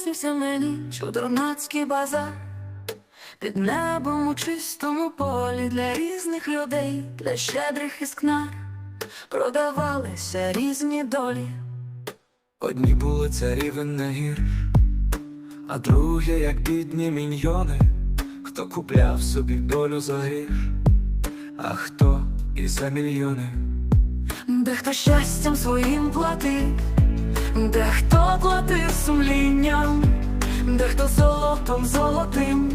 наснився мені чудернацький базар. Під небом у чистому полі для різних людей, для щедрих іскнар продавалися різні долі. Одні були царі винногір, а другі, як бідні міньйони, хто купляв собі долю за гріх, а хто і за мільйони. Дехто щастям своїм платив, дехто платив сумлінням, дехто золотом золотим,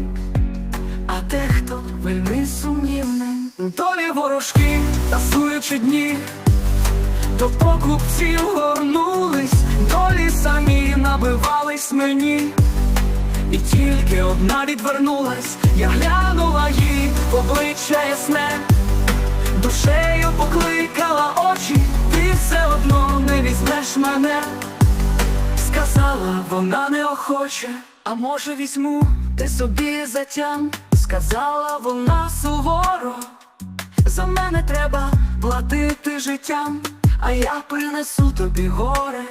а дехто вельми сумнівним. Долі ворожки, тасуючи дні, до покупців горнулись, долі самі набивались мені, і тільки одна відвернулась, я глянула їй в обличчя ясне, візьмеш мене, сказала вона неохоче, А може візьму, ти собі затям, сказала вона суворо. За мене треба платити життям, а я принесу тобі горе.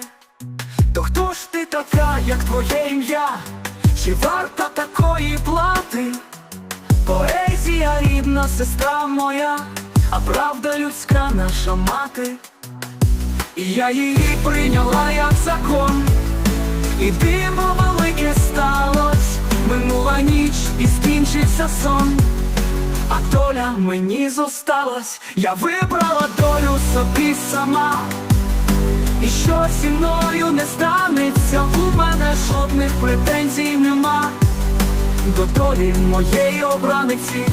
То хто ж ти така, як твоє ім'я? Чи варта такої плати? Поезія рідна сестра моя, а правда людська наша мати. Я її прийняла як закон, і диво велике сталось, минула ніч і скінчився сон. А доля мені зосталась, я вибрала долю собі сама. І що зі мною не станеться, у мене жодних претензій нема до долі моєї обраниці.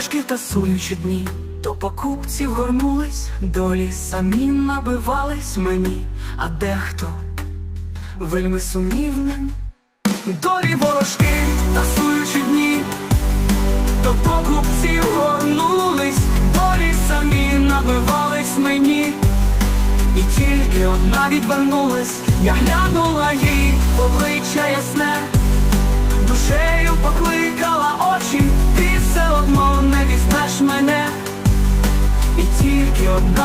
Ворожки тасуючи дні, до покупців горнулись, долі самі набивались мені, а дехто вельми сумнівним. Долі ворожки, тасуючи дні, до покупців горнулись, долі самі набивались мені, і тільки одна відвернулась, я глянула їй обличчя ясне, душею покликала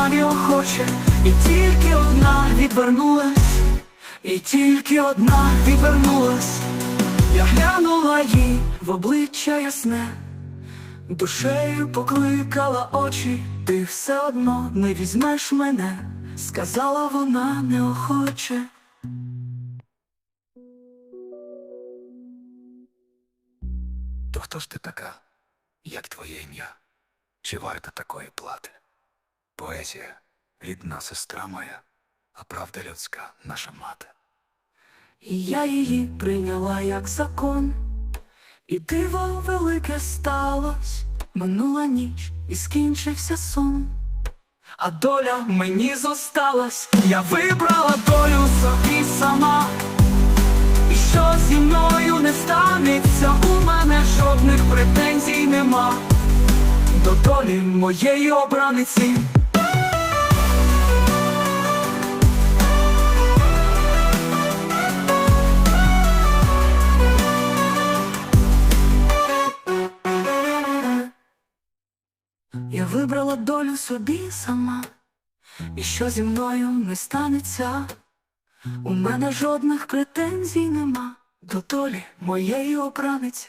одна неохоче, і тільки одна відвернулась. І тільки одна відвернулась, я глянула їй в обличчя ясне, душею покликала очі, ти все одно не візьмеш мене, сказала вона неохоче. То хто ж ти така, як твоє ім'я? Чи варта такої плати? Поезія, рідна сестра моя, а правда людська наша мати. І я її прийняла як закон, і диво велике сталось, минула ніч і скінчився сон. А доля мені зосталась, я вибрала долю собі сама. І що зі мною не станеться, у мене жодних претензій нема до долі моєї обраниці. Я вибрала долю собі сама, і що зі мною не станеться, у мене жодних претензій нема до долі моєї обраниці.